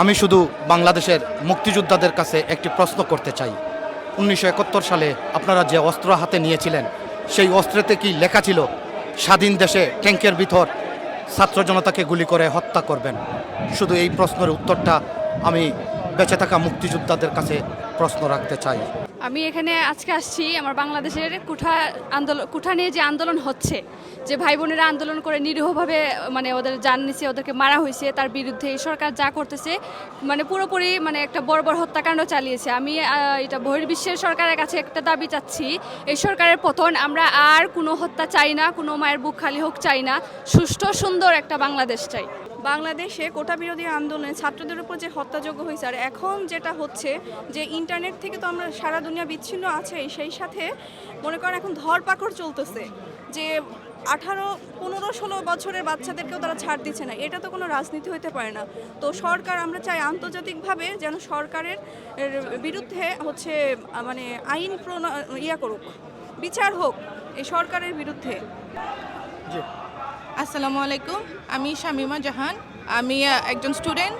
আমি শুধু বাংলাদেশের মুক্তিযোদ্ধাদের কাছে একটি প্রশ্ন করতে চাই। উনিশশো একাত্তর সালে আপনারা যে অস্ত্র হাতে নিয়েছিলেন, সেই অস্ত্রেতে কি লেখা ছিল, স্বাধীন দেশে ট্যাঙ্কের ভিতর ছাত্র জনতাকে গুলি করে হত্যা করবেন শুধু এই প্রশ্নের উত্তরটা আমি বেঁচে থাকা মুক্তিযোদ্ধাদের কাছে প্রশ্ন রাখতে চাই। আমি এখানে আজকে আসছি আমার বাংলাদেশের কুঠা আন্দোলন কুঠা নিয়ে যে আন্দোলন হচ্ছে, যে ভাই বোনেরা আন্দোলন করে নিরীহভাবে মানে ওদের জান নিছে, ওদেরকে মারা হয়েছে, তার বিরুদ্ধে এই সরকার যা করতেছে মানে পুরোপুরি মানে একটা বড় বড় হত্যাকাণ্ড চালিয়েছে। আমি এটা বহির্বিশ্বের সরকারের কাছে একটা দাবি চাচ্ছি, এই সরকারের পতন আমরা আর কোনো হত্যা চাই না, কোনো মায়ের বুক খালি হোক চাই না, সুষ্ঠু সুন্দর একটা বাংলাদেশ চাই। বাংলাদেশে কোটা বিরোধী আন্দোলনে ছাত্রদের উপর যে হত্যাযোগ্য হয়েছে, আর এখন যেটা হচ্ছে যে ইন্টারনেট থেকে তো আমরা সারা দুনিয়া বিচ্ছিন্ন আছেই, সেই সাথে মনে করেন এখন ধরপাকড় চলতেছে যে আঠারো, পনেরো, ষোলো বছরের বাচ্চাদেরকেও তারা ছাড় দিচ্ছে না। এটা তো কোনো রাজনীতি হতে পারে না। তো সরকার, আমরা চাই আন্তর্জাতিকভাবে যেন সরকারের বিরুদ্ধে হচ্ছে মানে আইন প্রণ- ইয়া করুক, বিচার হোক এই সরকারের বিরুদ্ধে। আসসালামু আলাইকুম, আমি শামিমা জাহান। আমি একজন স্টুডেন্ট,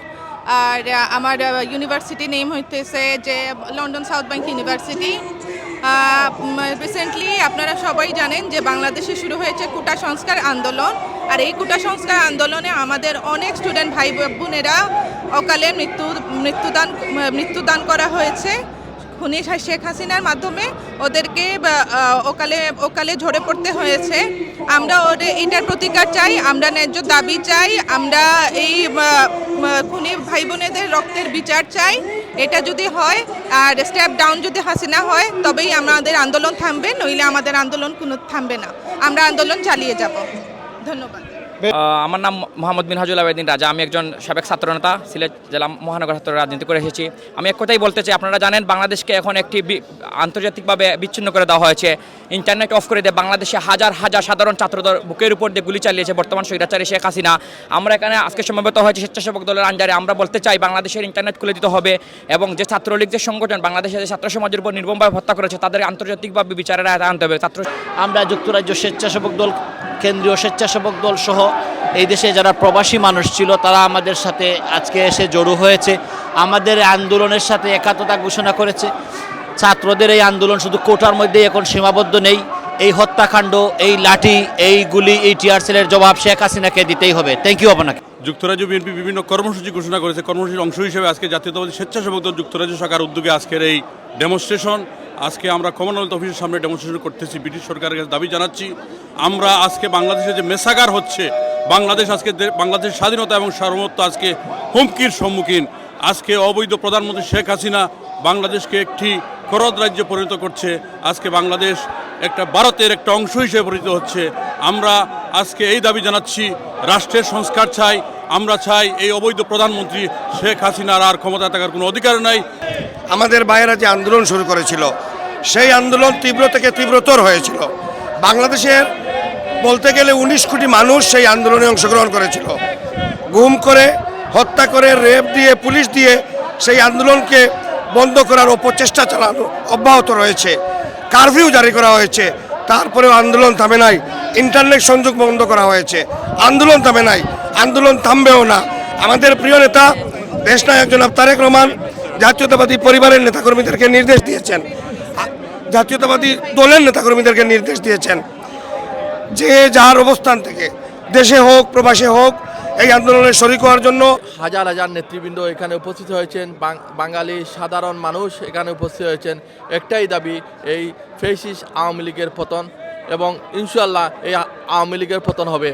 আর আমার ইউনিভার্সিটি নেম হইতেছে যে London South Bank University. Recently আপনারা সবাই জানেন যে বাংলাদেশে শুরু হয়েছে কোটা সংস্কার আন্দোলন। আর এই কোটা সংস্কার আন্দোলনে আমাদের অনেক স্টুডেন্ট ভাই বোনেরা অকালে মৃত্যু, মৃত্যুদান মৃত্যুদান করা হয়েছে। খুনি শেখ হাসিনার মাধ্যমে ওদেরকে ওকালে ওকালে ঝরে পড়তে হয়েছে। আমরা ওদের এটার প্রতিকার চাই, আমরা ন্যায্য দাবি চাই, আমরা এই খুনি ভাই বোনেদের রক্তের বিচার চাই। এটা যদি হয় আর স্টেপ ডাউন যদি হাসিনা হয়, তবেই আমাদের আন্দোলন থামবে, নইলে আমাদের আন্দোলন কোনো থামবে না। আমরা আন্দোলন চালিয়ে যাব। ধন্যবাদ। আমার নাম মোহাম্মদ মিনহাজুল আবেদিন রাজা। আমি একজন সাবেক ছাত্রনেতা, সিলেট জেলা মহানগর ছাত্র রাজনীতি করে এসেছি। আমি এক কথাই বলতে চাই, আপনারা জানেন বাংলাদেশকে এখন একটি আন্তর্জাতিকভাবে বিচ্ছিন্ন করে দেওয়া হয়েছে। ইন্টারনেট অফ করে দিয়ে। বাংলাদেশে হাজার হাজার সাধারণ ছাত্রদের বুকের উপর দিয়ে গুলি চালিয়েছে বর্তমান স্বৈরাচারী শেখ হাসিনা। আমরা এখানে আজকে সমবেত হয়েছে স্বেচ্ছাসেবক দলের আঞ্জারে আমরা বলতে চাই, বাংলাদেশের ইন্টারনেট খুলে দিতে হবে এবং যে ছাত্রলীগ, যে সংগঠন বাংলাদেশের ছাত্র সমাজের উপর নির্মমভাবে হত্যা করেছে, তাদের আন্তর্জাতিকভাবে বিচারের আয়তায় আনতে হবে। ছাত্র আমরা যুক্তরাজ্য স্বেচ্ছাসেবক দল কেন্দ্রীয় স্বেচ্ছাসেবক দল সহ এই দেশে যারা প্রবাসী মানুষ ছিল, তারা আমাদের সাথে আজকে এসে জড়ো হয়েছে। আমাদের আন্দোলনের সাথে একাত্মতা ঘোষণা করেছে। ছাত্রদের এই আন্দোলন শুধু কোটার মধ্যেই এখন সীমাবদ্ধ নেই। এই হত্যাকাণ্ড, এই লাঠি, এই গুলি, এই টিয়ার সেলের জবাব শেখ হাসিনাকে দিতেই হবে। থ্যাংক ইউ আপনাকে। যুক্তরাজ্য বিএনপি বিভিন্ন কর্মসূচি ঘোষণা করেছে। কর্মসূচির অংশ হিসেবে আজকে জাতীয়তাবাদী স্বেচ্ছাসেবক দল যুক্তরাজ্য শাখার উদ্যোগে আজকের এই ডেমনস্ট্রেশন আজকে আমরা কমনওয়েলথ অফিসের সামনে ডেমনস্ট্রেশন করতেছি। ব্রিটিশ সরকারের কাছে দাবি জানাচ্ছি, আমরা আজকে বাংলাদেশে যে মেসাগার হচ্ছে, বাংলাদেশ আজকে বাংলাদেশের স্বাধীনতা এবং সার্বভৌমত্ব আজকে হুমকির সম্মুখীন। আজকে অবৈধ প্রধানমন্ত্রী শেখ হাসিনা বাংলাদেশকে একটি করদ রাজ্যে পরিণত করছে। আজকে বাংলাদেশ একটা ভারতের একটা অংশ হিসেবে পরিণত হচ্ছে। আমরা আজকে এই দাবি জানাচ্ছি, রাষ্ট্রের সংস্কার চাই, আমরা চাই এই অবৈধ প্রধানমন্ত্রী শেখ হাসিনার আর ক্ষমতা থাকার কোনো অধিকার নাই। আমাদের ভাইয়েরা যে আন্দোলন শুরু করেছিল সেই আন্দোলন তীব্র থেকে তীব্রতর হয়েছিল। বাংলাদেশের বলতে গেলে উনিশ কোটি মানুষ সেই আন্দোলনে অংশগ্রহণ করেছিল। গুম করে, হত্যা করে, রেপ দিয়ে, পুলিশ দিয়ে সেই আন্দোলনকে বন্ধ করার অপচেষ্টা চালানো অব্যাহত রয়েছে। কারফিউ জারি করা হয়েছে। তারপরেও আন্দোলন থামে নাই। ইন্টারনেট সংযোগ বন্ধ করা হয়েছে। আন্দোলন থামে নাই। আন্দোলন থামবেও না। আমাদের প্রিয় নেতা, দেশনায়ক জনাব তারেক রহমান জাতীয়তাবাদী পরিবারের নেতাকর্মীদেরকে নির্দেশ দিয়েছেন। জাতীয়তাবাদী দলের নেতাকর্মীদেরকে নির্দেশ দিয়েছেন যে যার অবস্থান থেকে, দেশে হোক, প্রবাসে হোক, এই আন্দোলনে শরিক হওয়ার জন্য হাজার হাজার নেতৃবৃন্দ এখানে উপস্থিত হয়েছেন বাঙালি সাধারণ মানুষ এখানে উপস্থিত হয়েছেন। একটাই দাবি, এই ফেসিস আওয়ামী লীগের পতন এবং ইনশাল্লাহ এই আওয়ামী লীগের পতন হবে।